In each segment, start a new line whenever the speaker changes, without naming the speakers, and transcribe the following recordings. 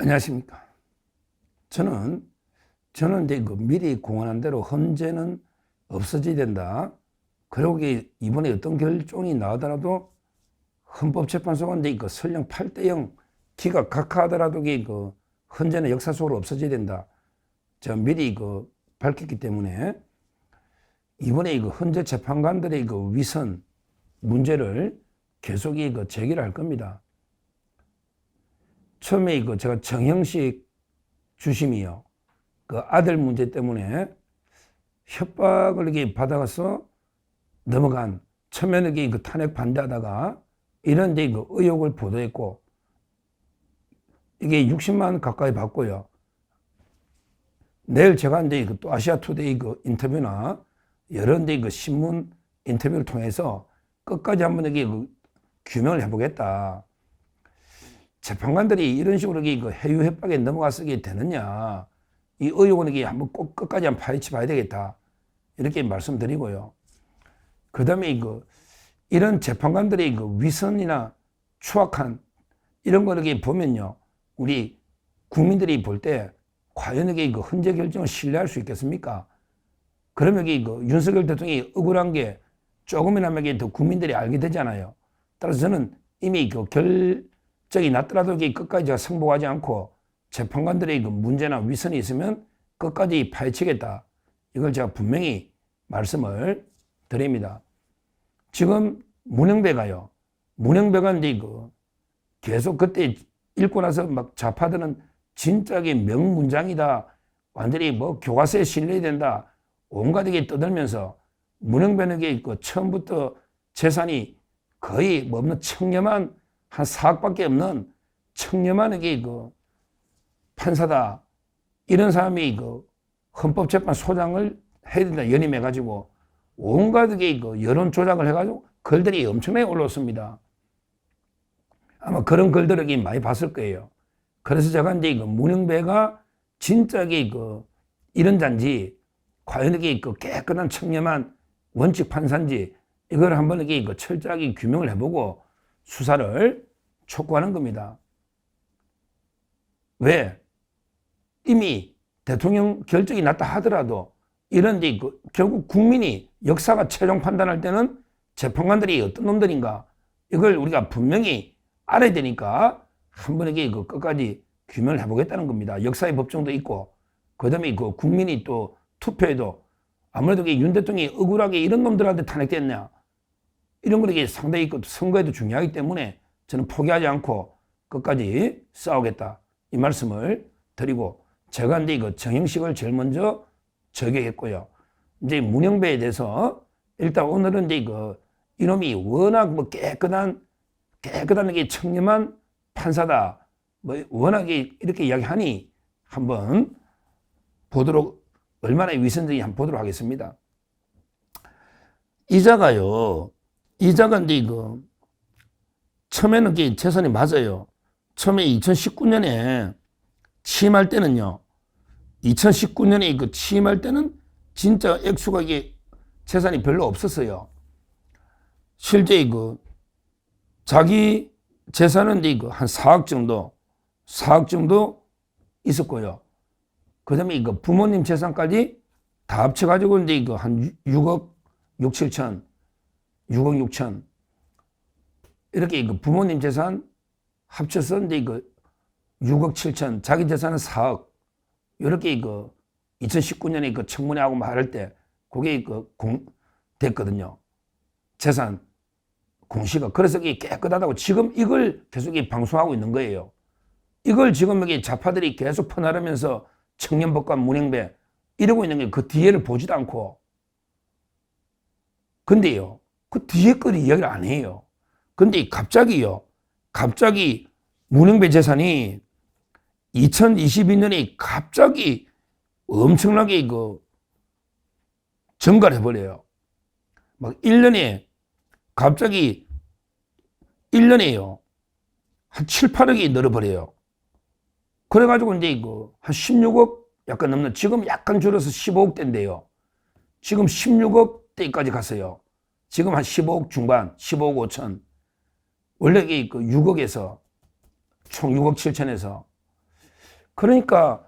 안녕하십니까. 저는, 저는 이제 그 미리 공언한 대로 헌재는 없어져야 된다. 그리고 이번에 어떤 결정이 나오더라도 헌법재판소가 이제 그 설령 8대0 기가 각하하더라도 그 헌재는 역사 속으로 없어져야 된다. 제가 미리 그 밝혔기 때문에 이번에 그 헌재 재판관들의 그 위선 문제를 계속 이 그 제기를 할 겁니다. 처음에 이거 제가 정형식 주심이요. 그 아들 문제 때문에 협박을 이렇게 받아가서 넘어간 처음에는 이게 그 탄핵 반대하다가 이런 이제 그 의혹을 보도했고 이게 60만 가까이 받고요. 내일 제가 이제 그또 아시아 투데이 그 인터뷰나 여러 이제 그 신문 인터뷰를 통해서 끝까지 한번 이게 그 규명을 해보겠다. 재판관들이 이런 식으로 그 해유 협박에 넘어가서게 되느냐. 이 의혹은 이게 한번 꼭 끝까지 한번 파헤쳐 봐야 되겠다. 이렇게 말씀드리고요. 그 다음에 이거, 이런 재판관들의 그 위선이나 추악한 이런 거 이렇게 보면요. 우리 국민들이 볼 때 과연 이게 그 헌재 결정을 신뢰할 수 있겠습니까? 그러면 이게 그 윤석열 대통령이 억울한 게 조금이나마 더 국민들이 알게 되잖아요. 따라서 저는 이미 그 결 났더라도 이게 끝까지 승복하지 않고 재판관들의 그 문제나 위선이 있으면 끝까지 파헤치겠다. 이걸 제가 분명히 말씀을 드립니다. 지금 문영배가요. 문영배가 이제 그 계속 그때 읽고 나서 막 좌파들은 진짜게 명문장이다. 완전히 뭐 교과서에 실려야 된다. 온갖 게 떠들면서 문영배에게 그 처음부터 재산이 거의 뭐 없는 청렴한 한 4억밖에 없는 청렴한에게 그 판사다. 이런 사람이 그 헌법재판 소장을 해야 된다. 연임해가지고 온갖 그 여론 조작을 해가지고 글들이 엄청나게 올라왔습니다. 아마 그런 글들을 많이 봤을 거예요. 그래서 제가 이제 그 문영배가 진짜게 그 이런 잔지 과연 이게 그 깨끗한 청렴한 원칙 판사인지 이걸 한번 이게 그 철저하게 규명을 해보고 수사를 촉구하는 겁니다. 왜? 이미 대통령 결정이 났다 하더라도 이런 데그 결국 국민이 역사가 최종 판단할 때는 재판관들이 어떤 놈들인가 이걸 우리가 분명히 알아야 되니까 한 번에 그 끝까지 규명을 해보겠다는 겁니다. 역사의 법정도 있고 그다음에 그 국민이 또 투표에도 아무래도 윤 대통령이 억울하게 이런 놈들한테 탄핵됐냐 이런 것이 상당히 그 선거에도 중요하기 때문에 저는 포기하지 않고 끝까지 싸우겠다 이 말씀을 드리고 제가 이제 그 정형식을 제일 먼저 저격했고요. 이제 문영배에 대해서 일단 오늘은 이제 그 이놈이 워낙 뭐 깨끗한 깨끗한 게 청렴한 판사다. 뭐 워낙에 이렇게 이야기하니 한번 보도록 얼마나 위선적인지 한번 보도록 하겠습니다. 이자가요. 이자가 이제 그 처음에는 그 재산이 맞아요. 처음에 2019년에 취임할 때는요. 2019년에 그 취임할 때는 진짜 액수가 이게 재산이 별로 없었어요. 실제 그 자기 재산은 이제 한 4억 정도, 4억 정도 있었고요. 그 다음에 이거 부모님 재산까지 다 합쳐가지고 이제 이거 한 6억 6, 7천, 6억 6천. 이렇게 이거 부모님 재산 합쳐서 이제 이거 6억 7천, 자기 재산은 4억. 이렇게 이거 2019년에 그 청문회하고 말할 때 그게 그 공, 됐거든요. 재산 공시가. 그래서 이게 깨끗하다고 지금 이걸 계속 방송하고 있는 거예요. 이걸 지금 여기 좌파들이 계속 퍼나르면서 청년법관 문행배 이러고 있는 게 그 뒤에를 보지도 않고. 근데요, 그 뒤에 거를 이야기를 안 해요. 근데 갑자기요, 갑자기 문행배 재산이 2022년에 갑자기 엄청나게 그 증가를 해버려요. 막 1년에 갑자기 1년에요. 한 7, 8억이 늘어버려요. 그래가지고 이제 이거 한 16억 약간 넘는 지금 약간 줄어서 15억 대인데요. 지금 16억 대까지 갔어요. 지금 한 15억 중반, 15억 5천. 원래 그 6억에서 총 6억 7천에서 그러니까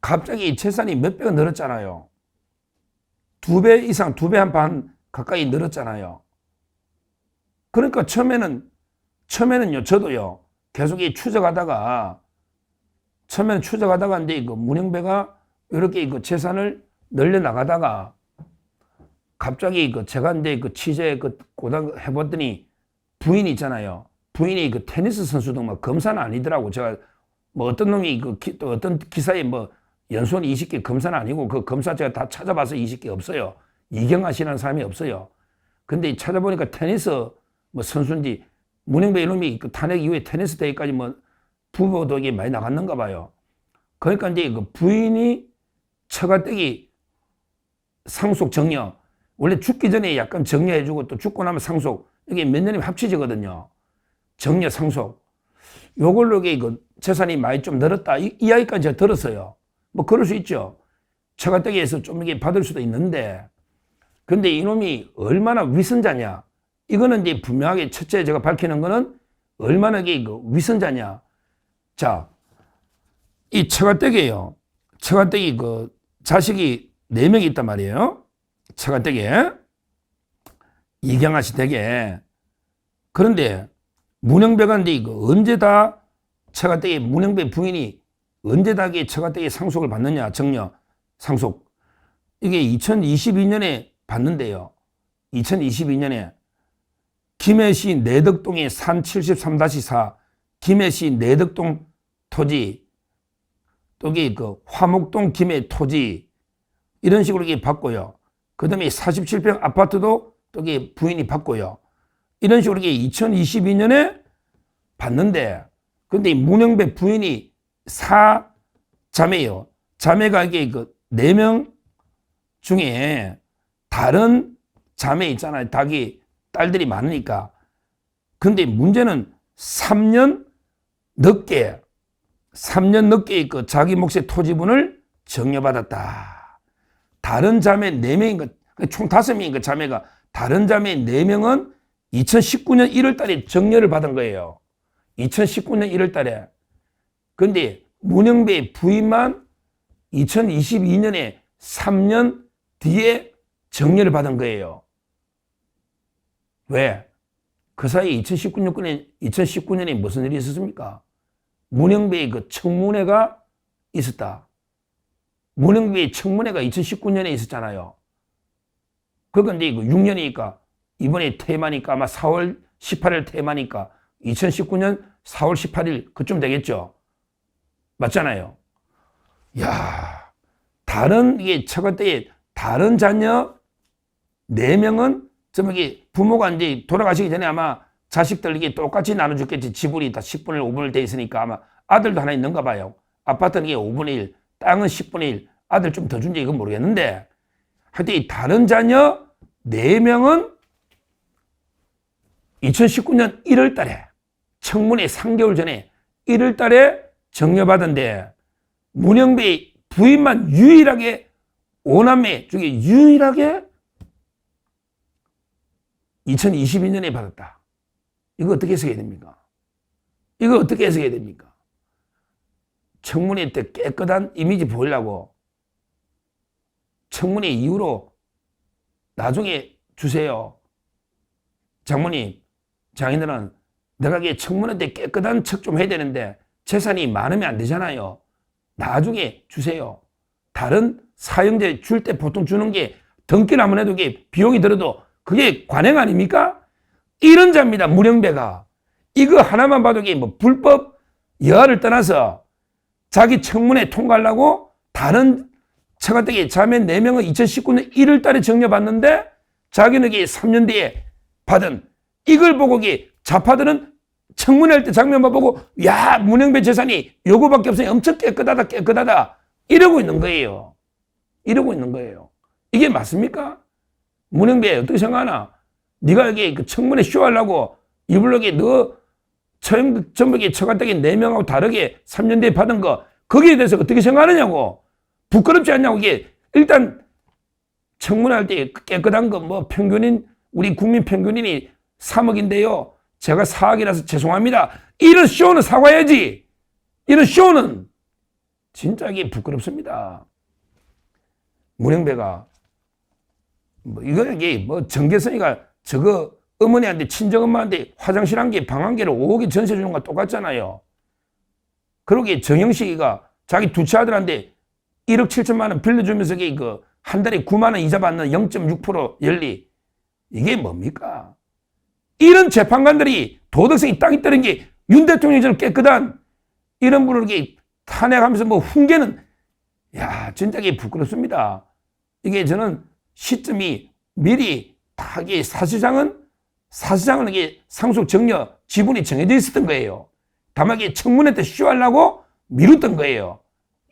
갑자기 재산이 몇 배가 늘었잖아요. 두 배 이상, 두 배 한 반 가까이 늘었잖아요. 그러니까 처음에는, 처음에는요, 저도요, 계속 이 추적하다가, 처음에는 추적하다가 이제 그 문영배가 이렇게 그 재산을 늘려나가다가, 갑자기 그 이제 그 취재 그 고등 해봤더니 부인이 있잖아요. 부인이 그 테니스 선수도 뭐 검사는 아니더라고. 제가 뭐 어떤 놈이 그 기, 또 어떤 기사에 뭐 연수원 20개 검사는 아니고 그 검사 제가 다 찾아봐서 20개 없어요. 이경아 씨라는 사람이 없어요. 근데 찾아보니까 테니스 뭐 선수인지 문영배 이놈이 그 탄핵 이후에 테니스 대회까지 뭐 부부도 이게 많이 나갔는가 봐요. 그러니까 이제 그 부인이 처가댁이 상속 정려 원래 죽기 전에 약간 정려해주고 또 죽고 나면 상속 이게 몇 년이면 합치지거든요. 정려 상속 요걸로 이게 그 재산이 많이 좀 늘었다 이 이야기까지 제가 들었어요. 뭐 그럴 수 있죠. 처가댁에서 좀 이게 받을 수도 있는데 근데 이놈이 얼마나 위선자냐 이거는 이제 분명하게 첫째 제가 밝히는 거는 얼마나 이게 그 위선자냐 자 이 처가댁이에요. 처가댁이 그 자식이 네 명이 있단 말이에요. 처가댁에 이경아 씨 댁에 그런데 문영배가 이제 이거 언제 다 처가댁에 문영배 부인이 언제 다 이게 처가댁에 상속을 받느냐 정려 상속 이게 2022년에 받는데요. 2022년에 김해시 내덕동의 산73-4 김해시 내덕동 토지 또기 그 화목동 김해 토지 이런 식으로 이게 받고요. 그 다음에 47평 아파트도 또기 부인이 받고요. 이런 식으로 이게 2022년에 받는데 근데 문영배 부인이 사 자매요. 자매가 이게 그네명 중에 다른 자매 있잖아요. 닭이 딸들이 많으니까. 근데 문제는 3년 늦게 3년 늦게 그 자기 몫의 토지분을 정려받았다. 다른 자매 4명인 것, 총 5명인 그 자매가 다른 자매 4명은 2019년 1월 달에 정려를 받은 거예요. 2019년 1월 달에. 근데 문영배 부인만 2022년에 3년 뒤에 정려를 받은 거예요. 왜? 그 사이에 2019년에, 2019년에 무슨 일이 있었습니까? 문영배의 그 청문회가 있었다. 문영배의 청문회가 2019년에 있었잖아요. 그건 이제 6년이니까 이번에 테마니까 아마 4월 18일 테마니까 2019년 4월 18일 그쯤 되겠죠. 맞잖아요. 야, 다른 이게 처가 때에 다른 자녀 4명은 저기 부모가 이제 돌아가시기 전에 아마 자식들 이게 똑같이 나눠줬겠지. 지분이 다 10분의 1, 5분을 돼 있으니까 아마 아들도 하나 있는가 봐요. 아파트는 이게 5분의 1, 땅은 10분의 1, 아들 좀 더 준지 이건 모르겠는데 하여튼 이 다른 자녀 4명은 2019년 1월 달에 청문회 3개월 전에 1월 달에 정려받은데 문영배 부인만 유일하게 오남매 중에 유일하게 2022년에 받았다. 이거 어떻게 해석해야 됩니까? 이거 어떻게 해석해야 됩니까? 청문회 때 깨끗한 이미지 보이려고 청문회 이후로 나중에 주세요. 장모님, 장인들은 내가 이게 청문회 때 깨끗한 척 좀 해야 되는데 재산이 많으면 안 되잖아요. 나중에 주세요. 다른 사형제 줄 때 보통 주는 게 등기를 한번 해도 이게 비용이 들어도 그게 관행 아닙니까? 이런 자입니다. 무령배가. 이거 하나만 봐도 이게 뭐 불법 여하를 떠나서 자기 청문회 통과하려고 다른 처가댁에 자매 4명은 2019년 1월 달에 정려받는데 자기는 이게 3년 뒤에 받은 이걸 보고 자파들은 청문회 할 때 장면만 보고 야 문영배 재산이 요거밖에 없으니 엄청 깨끗하다 깨끗하다 이러고 있는 거예요. 이러고 있는 거예요. 이게 맞습니까? 문영배 어떻게 생각하나? 네가 여기 그 청문회 쇼하려고 이블록에 너 전북에 처가댁에 4명하고 다르게 3년 뒤에 받은 거 거기에 대해서 어떻게 생각하느냐고 부끄럽지 않냐고 이게 일단 청문회 할때 깨끗한 거 뭐 평균인 우리 국민 평균인이 3억인데요. 제가 4억이라서 죄송합니다. 이런 쇼는 사과해야지. 이런 쇼는 진짜 이게 부끄럽습니다. 문영배가 뭐 이거 이게 뭐 정계선이가 저거 어머니한테 친정엄마한테 화장실 한 개, 방 한 개를 5억에 전세 주는 거 똑같잖아요. 그러게 정영식이가 자기 두째 아들한테 1억 7천만 원 빌려주면서 그한 달에 9만 원 이자 받는 0.6% 연리 이게 뭡니까? 이런 재판관들이 도덕성이 딱 있다는 게 윤 대통령처럼 깨끗한 이런 분을 탄핵하면서 뭐 훈계는 야 이게 부끄럽습니다. 이게 저는 시점이 미리 다 이게 사실상은 사실상은 이게 상속 정려 지분이 정해져 있었던 거예요. 다만 이게 청문회 때 쇼하려고 미뤘던 거예요.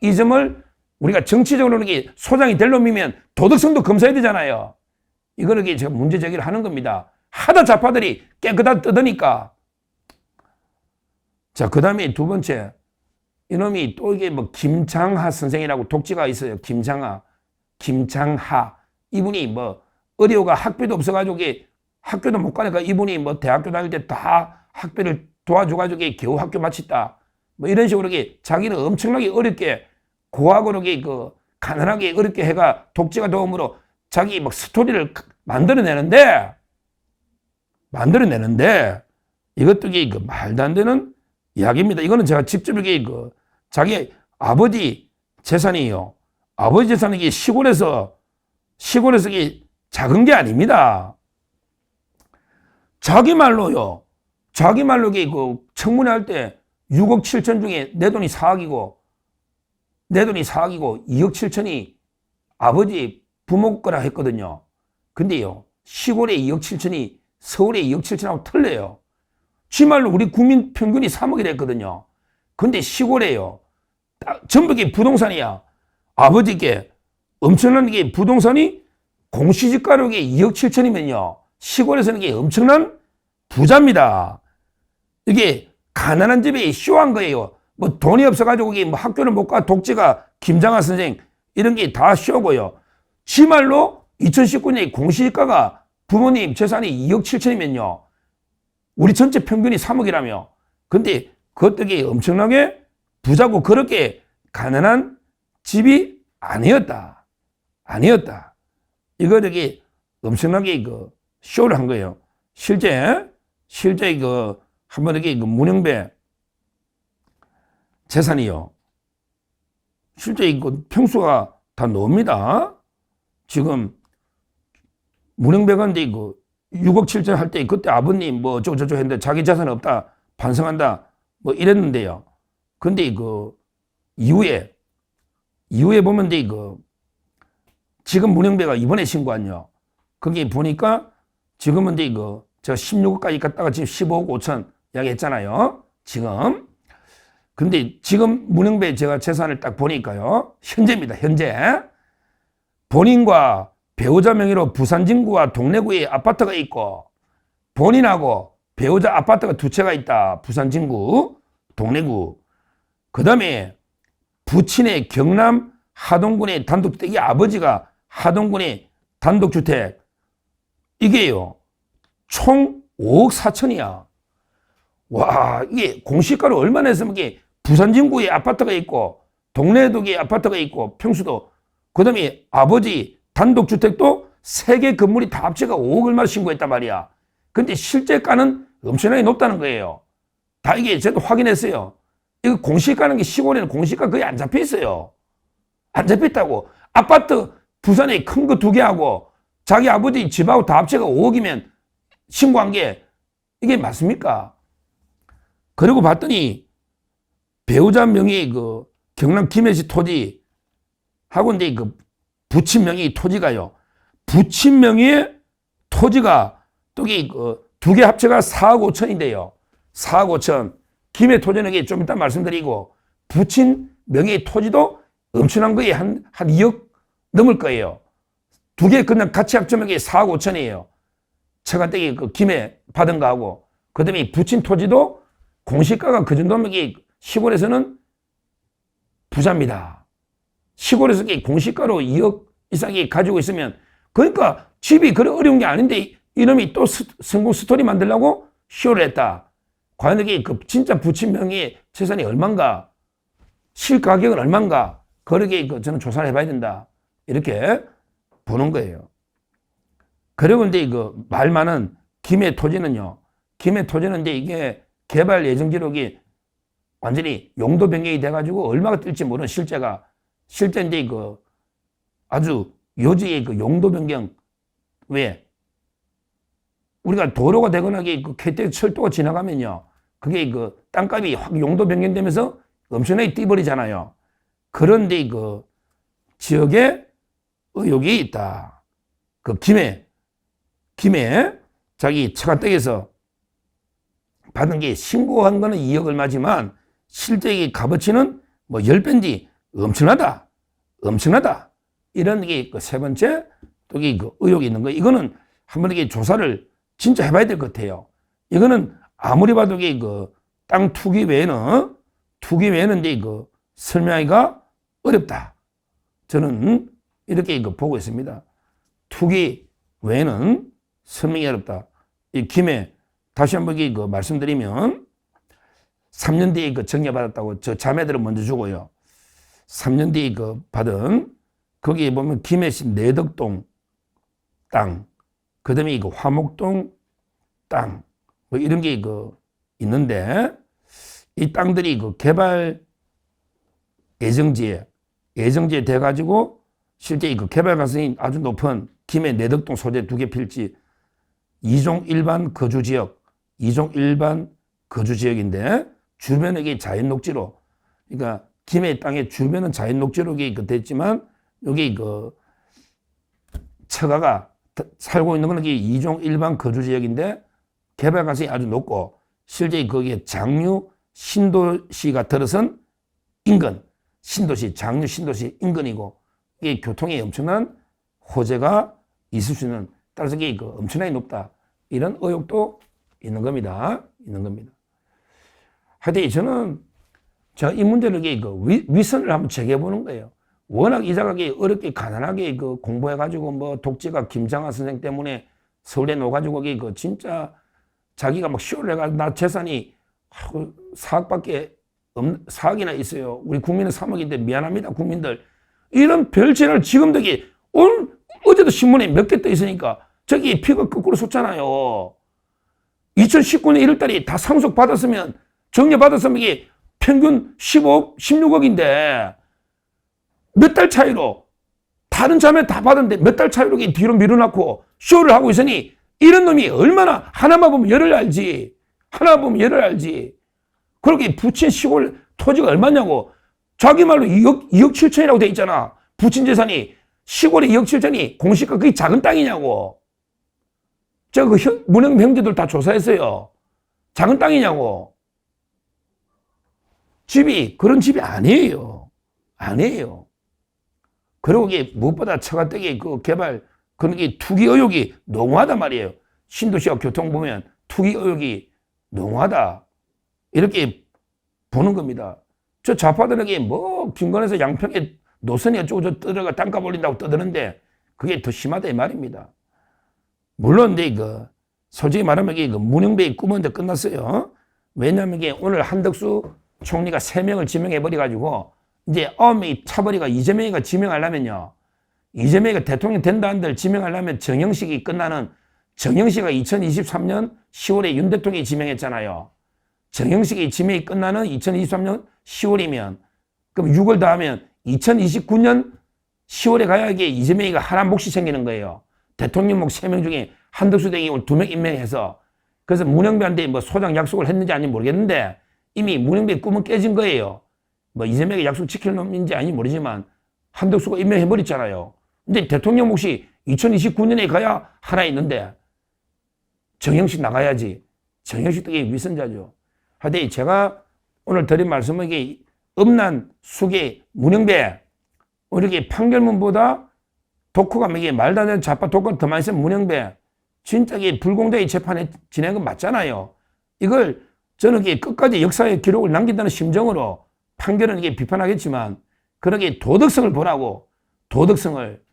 이 점을 우리가 정치적으로 이게 소장이 될 놈이면 도덕성도 검사해야 되잖아요. 이거를 이게 제가 문제 제기를 하는 겁니다. 하다 좌파들이 깨끗하게 뜯으니까. 자, 그 다음에 두 번째. 이놈이 또 이게 뭐 김장하 선생이라고 독지가 있어요. 김장하. 김장하. 이분이 뭐 어려가 학비도 없어가지고 학교도 못 가니까 이분이 뭐 대학교 다닐 때 다 학비를 도와줘가지고 겨우 학교 마쳤다. 뭐 이런 식으로 이게 자기는 엄청나게 어렵게 고학으로 그 가난하게 어렵게 해가 독지가 도움으로 자기 막 스토리를 만들어내는데 만들어내는데 이것도 그 말도 안 되는 이야기입니다. 이거는 제가 직접 이게 그 자기 아버지 재산이요. 아버지 재산이 시골에서 시골에서 작은 게 아닙니다. 자기 말로요. 자기 말로 그 청문회 할 때 6억 7천 중에 내 돈이 4억이고 내 돈이 4억이고 2억 7천이 아버지 부모 거라 했거든요. 근데요. 시골에 2억 7천이 서울에 2억 7천하고 틀려요. 지 말로 우리 국민 평균이 3억이 됐거든요. 근데 시골에요. 전부 게 부동산이야. 아버지께 엄청난 게 부동산이 공시지가로 게 2억 7천이면요. 시골에 서는 이게 엄청난 부자입니다. 이게 가난한 집에 쇼한 거예요. 뭐 돈이 없어가지고 이게 뭐 학교를 못 가 독재가 김장하 선생 이런 게 다 쇼고요. 지 말로 2019년에 공시지가가 부모님 재산이 2억 7천이면요. 우리 전체 평균이 3억이라며. 근데 그것들이 엄청나게 부자고 그렇게 가난한 집이 아니었다. 아니었다. 이거들이 엄청나게 그 쇼를 한 거예요. 실제, 실제 그, 한번 이렇게 그 문영배 재산이요. 실제 이거 평수가 다 나옵니다. 지금 문영배가 이제 그 6억 7천 할 때 그때 아버님 뭐 어쩌고저쩌고 했는데 자기 재산 없다 반성한다 뭐 이랬는데요. 근데 그 이후에 이후에 보면 그 지금 문영배가 이번에 신고한요. 거기 보니까 지금은 이제 그 제가 16억까지 갔다가 지금 15억 5천 이야기했잖아요. 지금. 근데 지금 문영배 제가 재산을 딱 보니까요. 현재입니다. 현재. 본인과 배우자 명의로 부산 진구와 동래구에 아파트가 있고 본인하고 배우자 아파트가 두 채가 있다. 부산 진구, 동래구. 그 다음에 부친의 경남 하동군의 단독주택, 이 아버지가 하동군의 단독주택, 이게요, 총 5억 4천이야. 와, 이게 공시가로 얼마나 했으면 이게 부산 진구에 아파트가 있고, 동래도에 아파트가 있고, 평수도, 그 다음에 아버지 단독주택도 세 개 건물이 다 합쳐가 5억 얼마 신고했단 말이야. 근데 실제가는 엄청나게 높다는 거예요. 다 이게 저도 확인했어요. 이거 공시가는 게 시골에는 공시가 거의 안 잡혀 있어요. 안 잡혀 있다고. 아파트 부산에 큰 거 두 개 하고 자기 아버지 집하고 다 합쳐가 5억이면 신고한 게 이게 맞습니까? 그리고 봤더니 배우자 명의 그 경남 김해시 토지 하고 이제 그 부친 명의 토지가요. 부친 명의의 토지가 또이 그두 개 합쳐가 4억 5천인데요. 4억 5천. 김해 토지는 좀 이따 말씀드리고 부친 명의 토지도 엄청난 거에 한, 한 2억 넘을 거예요. 두 개 그냥 같이 합치면 이게 4억 5천이에요. 처가댁이 그 김해 받은 거하고 그 다음에 부친 토지도 공시가가 그 정도면 이게 시골에서는 부자입니다. 시골에서 공시가로 2억 이상이 가지고 있으면 그러니까 집이 그래 어려운 게 아닌데 이놈이 또 스, 성공 스토리 만들려고 쇼를 했다. 과연 이게 그 진짜 부친 명의 재산이 얼만가? 실가격은 얼마인가? 그렇게 그 저는 조사를 해봐야 된다. 이렇게 보는 거예요. 그리고 이제 그말 많은 김해 토지는요. 김해 토지는 이제 이게 개발 예정 기록이 완전히 용도 변경이 돼가지고 얼마가 뜰지 모르는 실제가 실제 이제 그 아주 요지의 그 용도 변경 왜 우리가 도로가 되거나 그 KTX 철도가 지나가면요. 그게 그 땅값이 확 용도 변경되면서 엄청나게 뛰버리잖아요. 그런데 그 지역에 의혹이 있다. 그 김해, 김해 자기 처가댁에서 받은 게 신고한 거는 2억 얼마지만 실제 이 값어치는 뭐 10배인지 엄청나다. 엄청나다. 이런 게그세 번째 또 그 의혹이 있는 거. 이거는 한번 이게 조사를 진짜 해봐야 될 것 같아요. 이거는 아무리 봐도 이게 그땅 투기 외에는 투기 외에는 이제 그 설명하기가 어렵다. 저는 이렇게 그 보고 있습니다. 투기 외에는 설명이 어렵다. 이 김에 다시 한번 그 말씀드리면 3년 뒤에 그 정려받았다고 저 자매들은 먼저 주고요. 3년 뒤에 그 받은 거기에 보면 김해시 내덕동 땅, 그 다음에 이거 화목동 땅, 뭐 이런 게그 있는데 이 땅들이 그 개발 예정지에 예정지에 돼가지고 실제 그 개발 가능성이 아주 높은 김해 내덕동 소재 두 개 필지 이종 일반 거주 지역, 이종 일반 거주 지역인데 주변에 이게 자연 녹지로 그러니까 김해 땅의 주변은 자연 녹지로 그 됐지만 여기 그 처가가 살고 있는 거는 이종 일반 거주 지역인데 개발 가능성이 아주 높고 실제 거기에 장류 신도시가 들어선 인근 신도시 장류 신도시 인근이고 이게 교통에 엄청난 호재가 있을 수 있는 따라서 이게 그 엄청나게 높다 이런 의혹도 있는 겁니다 있는 겁니다 하여튼 저는 제가 이 문제를 그 위, 위선을 한번 제기해 보는 거예요 워낙 이자가 어렵게 가난하게 그 공부해 가지고 뭐 독재가 김장하 선생 때문에 서울에 놓아가지고 그 진짜 자기가 막 쇼를 해가지고 나 재산이 4억밖에 없, 4억이나 있어요. 우리 국민은 3억인데 미안합니다, 국민들. 이런 별짓을 지금도 이게 오늘 어제도 신문에 몇 개 떠 있으니까 저기 피가 거꾸로 솟잖아요. 2019년 1월 달에 다 상속 받았으면 정리 받았으면 이게 평균 15억, 16억인데 몇 달 차이로 다른 자매 다 받았는데 몇 달 차이로 이게 뒤로 밀어놨고 쇼를 하고 있으니 이런 놈이 얼마나 하나만 보면 열을 알지. 하나 보면 열을 알지. 그렇게 부친 시골 토지가 얼마냐고. 자기 말로 2억, 2억 7천이라고 돼 있잖아. 부친 재산이 시골에 2억 7천이 공시가 그게 작은 땅이냐고. 제가 그 형, 문형 형제들 다 조사했어요. 작은 땅이냐고. 집이 그런 집이 아니에요. 아니에요. 그리고 이게 무엇보다 처가댁의 그 개발 그런 게 투기 의혹이 농후하단 말이에요. 신도시와 교통 보면 투기 의혹이 농후하다. 이렇게 보는 겁니다. 저 좌파들에게 뭐 김건에서 양평에 노선이 어쩌고 저 떠들어가 땅값 올린다고 떠드는데 그게 더 심하다 이 말입니다. 물론 그 솔직히 말하면 그 문영배의 꿈은 이 끝났어요. 왜냐하면 이게 오늘 한덕수 총리가 세 명을 지명해 버려 가지고 이제 명이 차버리가 이재명이가 지명하려면요. 이재명이가 대통령 된다 한들 지명하려면 정영식이 끝나는 정영식이 2023년 10월에 윤 대통령이 지명했잖아요. 정영식이 지명이 끝나는 2023년 10월이면 그럼 6월 다하면 2029년 10월에 가야 이게 이재명이가 하나 몫이 생기는 거예요. 대통령 몫 3명 중에 한덕수 등이 오늘 2명 임명해서 그래서 문영배한테 뭐 소장 약속을 했는지 아닌지 모르겠는데 이미 문영배의 꿈은 깨진 거예요. 뭐 이재명이 약속 지킬 놈인지 아닌지 모르지만 한덕수가 임명해버렸잖아요. 근데 대통령 몫이 2029년에 가야 하나 있는데 정영식 나가야지. 정영식 되게 위선자죠. 하여튼 제가 오늘 드린 말씀은 이게 음란, 수계, 문영배 이렇게 판결문보다 독후가 이게 말도 안 되는 좌파 독후가 더 많이 쓴 문영배 진짜 이게 불공정히 재판에 진행한 건 맞잖아요. 이걸 저는 이게 끝까지 역사의 기록을 남긴다는 심정으로 판결은 이게 비판하겠지만 그러게 도덕성을 보라고 도덕성을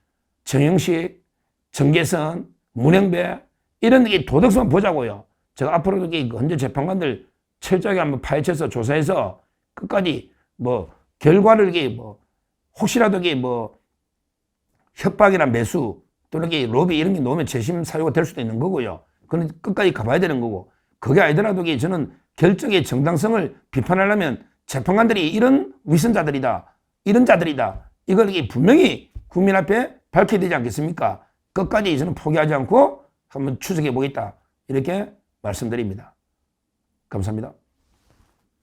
정영식, 정계선, 문영배 이런 게 도덕성 보자고요. 제가 앞으로도 이게 언제 재판관들 철저하게 한번 파헤쳐서 조사해서 끝까지 뭐 결과를 이게 뭐 혹시라도 이게 뭐 협박이나 매수 또는 이게 로비 이런 게 놓으면 재심 사유가 될 수도 있는 거고요. 그건 끝까지 가봐야 되는 거고 그게 아니더라도 이게 저는 결정의 정당성을 비판하려면 재판관들이 이런 위선자들이다 이런 자들이다 이걸 이게 분명히 국민 앞에 밝혀야 되지 않겠습니까? 끝까지 저는 포기하지 않고 한번 추적해 보겠다 이렇게 말씀드립니다. 감사합니다.